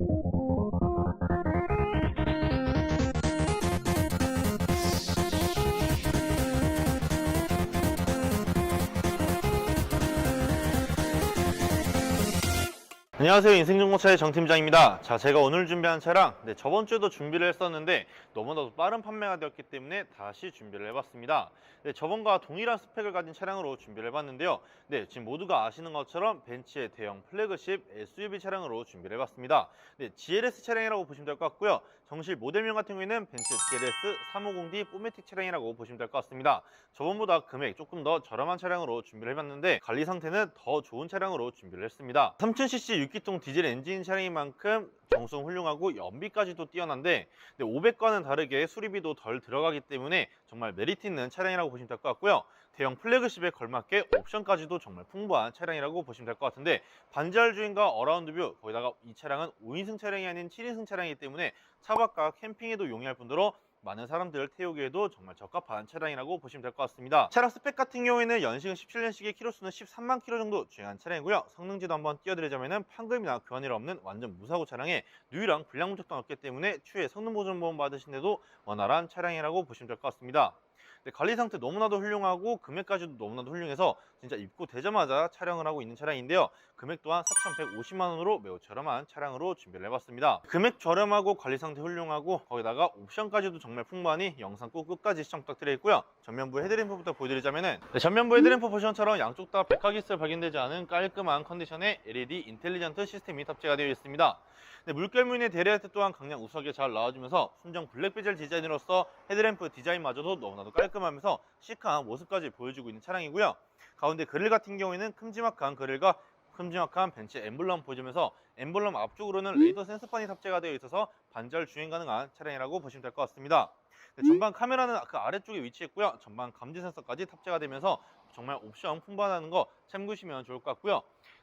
Thank you. 안녕하세요. 인생정보차의 정팀장입니다. 자 제가 오늘 준비한 차량 네, 저번 주에도 준비를 했었는데 너무나도 빠른 판매가 되었기 때문에 다시 준비를 해봤습니다. 네, 저번과 동일한 스펙을 가진 차량으로 준비를 해봤는데요. 네, 지금 모두가 아시는 것처럼 벤츠의 대형 플래그십 SUV 차량으로 준비를 해봤습니다. 네, GLS 차량이라고 보시면 될 것 같고요. 정실 모델명 같은 경우에는 벤츠 GLS 350D 포매틱 차량이라고 보시면 될 것 같습니다. 저번보다 금액 조금 더 저렴한 차량으로 준비를 해봤는데 관리 상태는 더 좋은 차량으로 준비를 했습니다. 3000cc 6기통 디젤 엔진 차량인 만큼 정성 훌륭하고 연비까지도 뛰어난데 500과는 다르게 수리비도 덜 들어가기 때문에 정말 메리트 있는 차량이라고 보시면 될 것 같고요. 대형 플래그십에 걸맞게 옵션까지도 정말 풍부한 차량이라고 보시면 될 것 같은데 반지할 주행과 어라운드 뷰 거기다가 이 차량은 5인승 차량이 아닌 7인승 차량이기 때문에 차박과 캠핑에도 용이할 뿐더러 많은 사람들 태우기에도 정말 적합한 차량이라고 보시면 될 것 같습니다. 차량 스펙 같은 경우에는 연식은 17년식의 키로수는 13만 키로 정도 주행한 차량이고요. 성능지도 한번 띄워드리자면 판금이나 교환일 없는 완전 무사고 차량에 누유랑 불량 문짝도 없기 때문에 추후에 성능 보존 보험 받으신데도 원활한 차량이라고 보시면 될 것 같습니다. 근데 관리 상태 너무나도 훌륭하고 금액까지도 너무나도 훌륭해서 진짜 입고되자마자 촬영을 하고 있는 차량인데요. 금액 또한 4,150만 원으로 매우 저렴한 차량으로 준비를 해봤습니다. 금액 저렴하고 관리 상태 훌륭하고 거기다가 옵션까지도 정말 풍부하니 영상 꼭 끝까지 시청 부탁드리겠고요. 전면부 헤드램프부터 보여드리자면은 네, 전면부 헤드램프 보시면처럼 양쪽 다 백화기스 발견되지 않은 깔끔한 컨디션의 LED 인텔리전트 시스템이 탑재가 되어 있습니다. 네, 물결무늬의 대리하트 또한 강량 우수하게 잘 나와주면서 순정 블랙 베젤 디자인으로서 헤드램프 디자인마저도 너무나도 깔끔 하면서 시크한 모습까지 보여주고 있는 차량이고요. 가운데 그릴 같은 경우에는 큼지막한 그릴과 큼지막한 벤츠 엠블럼 보여주면서 엠블럼 앞쪽으로는 레이더 센서판이 탑재가 되어 있어서 반절 주행 가능한 차량이라고 보시면 될 것 같습니다. 네, 전방 카메라는 그 아래쪽에 위치했고요. 전방 감지 센서까지 탑재가 되면서 정말 옵션 풍부하다는 거 참고하시면 좋을 것 같고요.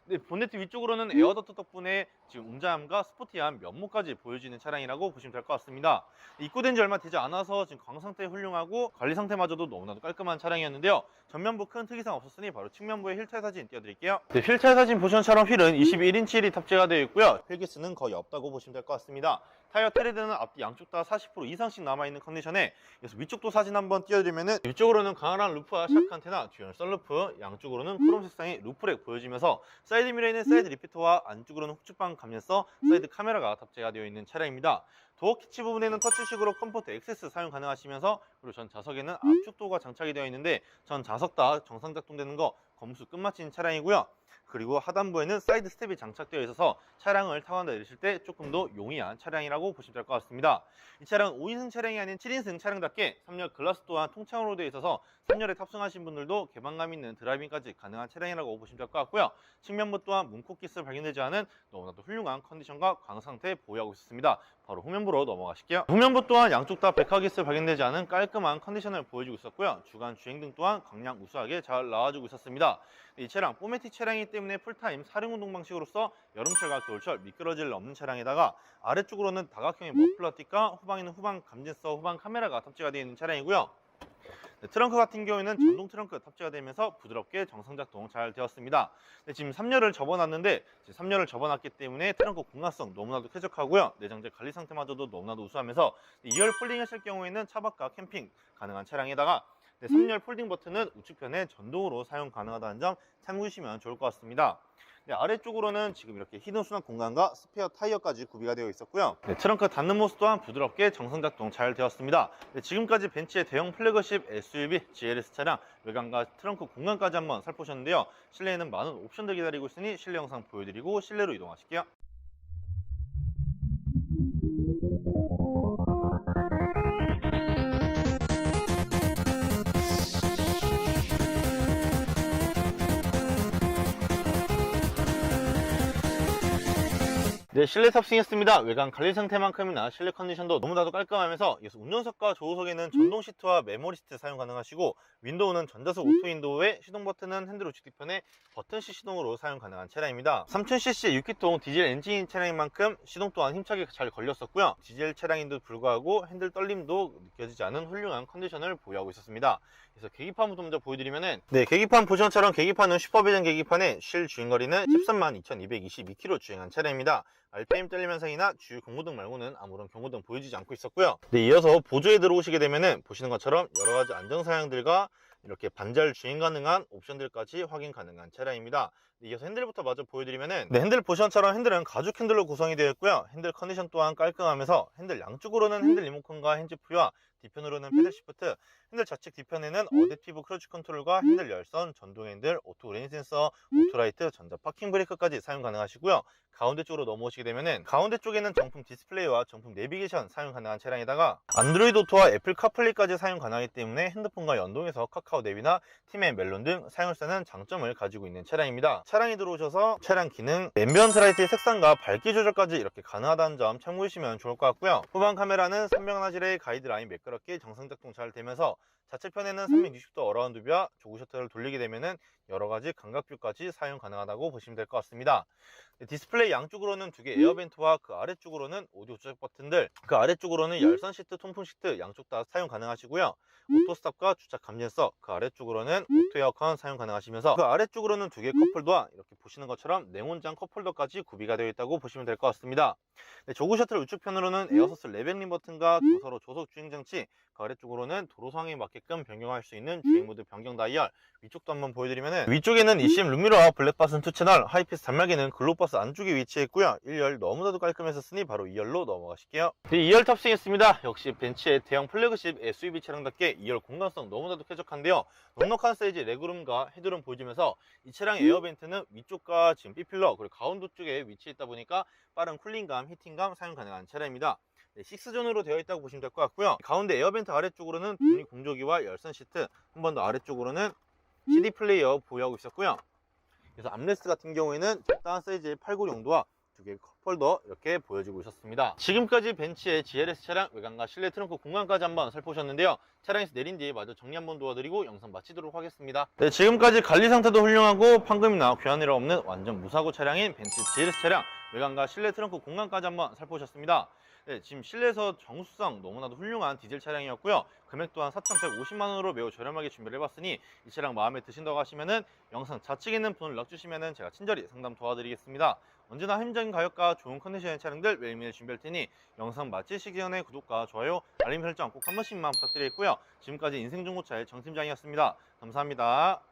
네, 본네트 위쪽으로는 에어더트 덕분에 지금 웅장함과 스포티한 면모까지 보여지는 차량이라고 보시면 될 것 같습니다. 입고된 지 얼마 되지 않아서 지금 광 상태 훌륭하고 관리 상태마저도 너무나도 깔끔한 차량이었는데요. 전면부 큰 특이사항 없었으니 바로 측면부의 휠타일 사진 띄워드릴게요. 네, 휠타일 사진 보시면처럼 휠은 21인치 휠이 탑재가 되어 있고요. 휠기스는 거의 없다고 보시면 될 것 같습니다. 타이어 트레드는 앞뒤 양쪽 다 40% 이상씩 남아있는 컨디션에 그래서 위쪽도 사진 한번 띄워드리면 은 위쪽으로는 강한 루프와 샥 안테나, 듀얼 썬루프, 양쪽으로는 크롬 색상의 루프렉 보여지면서 사이드 미러에는 사이드 리피터와 안쪽으로는 후측방 감면서 사이드 카메라가 탑재가 되어 있는 차량입니다. 도어 키치 부분에는 터치식으로 컴포트 액세스 사용 가능하시면서 그리고 전 좌석에는 압축 도어가 장착이 되어 있는데 전 좌석 다 정상 작동되는 거 검수 끝마친 차량이고요. 그리고 하단부에는 사이드 스텝이 장착되어 있어서 차량을 타고 내리실 때 조금 더 용이한 차량이라고 보시면 될 것 같습니다. 이 차량은 5인승 차량이 아닌 7인승 차량답게 3열 글라스 또한 통창으로 되어 있어서 3열에 탑승하신 분들도 개방감 있는 드라이빙까지 가능한 차량이라고 보시면 될 것 같고요. 측면부 또한 문콕 기스 발견되지 않은 너무나도 훌륭한 컨디션과 광 상태 보유하고 있습니다. 바로 후면부로 넘어가실게요. 후면부 또한 양쪽 다 백화기스 발견되지 않은 깔끔한 컨디션을 보여주고 있었고요. 주간 주행 등 또한 강량 우수하게 잘 나와주고 있었습니다. 이 차량 포매틱 차량이기 때문에 풀타임 사륜운동 방식으로서 여름철과 겨울철 미끄러질 일 없는 차량에다가 아래쪽으로는 다각형의 머플러틱과 후방에는 후방 감진서 후방 카메라가 탑재가 되어 있는 차량이고요. 네, 트렁크 같은 경우에는 전동 트렁크 탑재가 되면서 부드럽게 정상 작동 잘 되었습니다. 네, 지금 3열을 접어놨는데 3열을 접어놨기 때문에 트렁크 공간성 너무나도 쾌적하고요. 내장재 관리 상태마저도 너무나도 우수하면서 2열 폴딩 했을 경우에는 차박과 캠핑 가능한 차량에다가 네, 3열 폴딩 버튼은 우측편에 전동으로 사용 가능하다는 점 참고하시면 좋을 것 같습니다. 네, 아래쪽으로는 지금 이렇게 히든 수납 공간과 스페어 타이어까지 구비가 되어 있었고요. 네, 트렁크 닫는 모습 또한 부드럽게 정상 작동 잘 되었습니다. 네, 지금까지 벤츠의 대형 플래그십 SUV GLS 차량 외관과 트렁크 공간까지 한번 살펴보셨는데요. 실내에는 많은 옵션들 기다리고 있으니 실내 영상 보여드리고 실내로 이동하실게요. 네, 실내 탑승했습니다. 외관 관리 상태만큼이나 실내 컨디션도 너무나도 깔끔하면서 그래서 운전석과 조수석에는 전동 시트와 메모리 시트 사용 가능하시고 윈도우는 전자석 오토 윈도우에 시동 버튼은 핸들 우측 뒤편에 버튼식 시동으로 사용 가능한 차량입니다. 3000cc 6기통 디젤 엔진인 차량인 만큼 시동 또한 힘차게 잘 걸렸었고요. 디젤 차량인데도 불구하고 핸들 떨림도 느껴지지 않은 훌륭한 컨디션을 보유하고 있었습니다. 그래서 계기판부터 먼저 보여드리면은 네 계기판 보시는 것처럼 계기판은 슈퍼비전 계기판에 실 주행거리는 13만 2222km 주행한 차량입니다. RPM 떨림 현상이나 주유 경고등 말고는 아무런 경고등 보여지지 않고 있었고요. 네, 이어서 보조에 들어오시게 되면은 보시는 것처럼 여러 가지 안정 사양들과 이렇게 반절 주행 가능한 옵션들까지 확인 가능한 차량입니다. 네, 이어서 핸들부터 마저 보여드리면은 네, 핸들 보시처럼 핸들은 가죽 핸들로 구성이 되어 있고요. 핸들 컨디션 또한 깔끔하면서 핸들 양쪽으로는 핸들 리모컨과 핸즈프리와 뒤편으로는 패들 시프트, 핸들 좌측 뒤편에는 어댑티브 크루즈 컨트롤과 핸들 열선, 전동 핸들, 오토 레인 센서, 오토라이트, 전자 파킹 브레이크까지 사용 가능하시고요. 가운데 쪽으로 넘어오시게 되면은 가운데 쪽에는 정품 디스플레이와 정품 내비게이션 사용 가능한 차량에다가 안드로이드 오토와 애플 카플레이까지 사용 가능하기 때문에 핸드폰과 연동해서 카카오 앱이나 팀의 멜론 등 사용할 수 있는 장점을 가지고 있는 차량입니다. 차량이 들어오셔서 차량 기능, 앰비언트 라이트의 색상과 밝기 조절까지 이렇게 가능하다는 점 참고해 주시면 좋을 것 같고요. 후방 카메라는 선명나질의 가이드라인 매끄 럽게 정상 작동 잘 되면서 좌측편에는 360도 어라운드 뷰와 조그 셔터를 돌리게 되면은 여러 가지 감각뷰까지 사용 가능하다고 보시면 될 것 같습니다. 네, 디스플레이 양쪽으로는 두 개 에어벤트와 그 아래쪽으로는 오디오 조작 버튼들, 그 아래쪽으로는 열선 시트, 통풍 시트 양쪽 다 사용 가능하시고요. 오토 스탑과 주차 감지센서, 그 아래쪽으로는 오토 에어컨 사용 가능하시면서 그 아래쪽으로는 두 개 컵홀더와 이렇게 보시는 것처럼 네모장 컵홀더까지 구비가 되어 있다고 보시면 될 것 같습니다. 네, 조그 셔틀 우측 편으로는 에어서스 레벨링 버튼과 도서로 조속 주행 장치, 그 아래쪽으로는 도로 상황에 맞게끔 변경할 수 있는 주행 모드 변경 다이얼, 위쪽도 한번 보여드리면은 위쪽에는 ECM 룸미러와 블랙바스는 2채널, 하이패스 단말기는 글로버스 안쪽에 위치해 있고요. 1열 너무나도 깔끔했었으니 바로 2열로 넘어가실게요. 네, 2열 탑승했습니다. 역시 벤츠의 대형 플래그십 SUV 차량답게 2열 공간성 너무나도 쾌적한데요. 넉넉한 사이즈 레그룸과 헤드룸 보여주면서 이 차량의 에어벤트는 위쪽과 지금 B필러 그리고 가운데 쪽에 위치해 있다 보니까 빠른 쿨링감, 히팅감 사용 가능한 차량입니다. 네, 6존으로 되어 있다고 보시면 될 것 같고요. 가운데 에어벤트 아래쪽으로는 독립 공조기와 열선 시트, 한 번 더 아래쪽으로는 CD 플레이어 보유하고 있었고요. 그래서 암레스트 같은 경우에는 적당한 사이즈의 팔고 용도와 두 개의 컵홀더 이렇게 보여지고 있었습니다. 지금까지 벤츠의 GLS 차량 외관과 실내 트렁크 공간까지 한번 살펴보셨는데요. 차량에서 내린 뒤에 마저 정리 한번 도와드리고 영상 마치도록 하겠습니다. 네, 지금까지 관리 상태도 훌륭하고 판금이나 교환이라 없는 완전 무사고 차량인 벤츠 GLS 차량 외관과 실내 트렁크 공간까지 한번 살펴보셨습니다. 네, 지금 실내에서 정수성 너무나도 훌륭한 디젤 차량이었고요. 금액 또한 4,150만 원으로 매우 저렴하게 준비를 해봤으니 이 차량 마음에 드신다고 하시면은 영상 좌측에 있는 번호를 연락 주시면은 제가 친절히 상담 도와드리겠습니다. 언제나 합리적인 가격과 좋은 컨디션의 차량들 매일매일 준비할 테니 영상 마치시기 전에 구독과 좋아요, 알림 설정 꼭 한 번씩만 부탁드리겠고요. 지금까지 인생정보차의 정 팀장이었습니다. 감사합니다.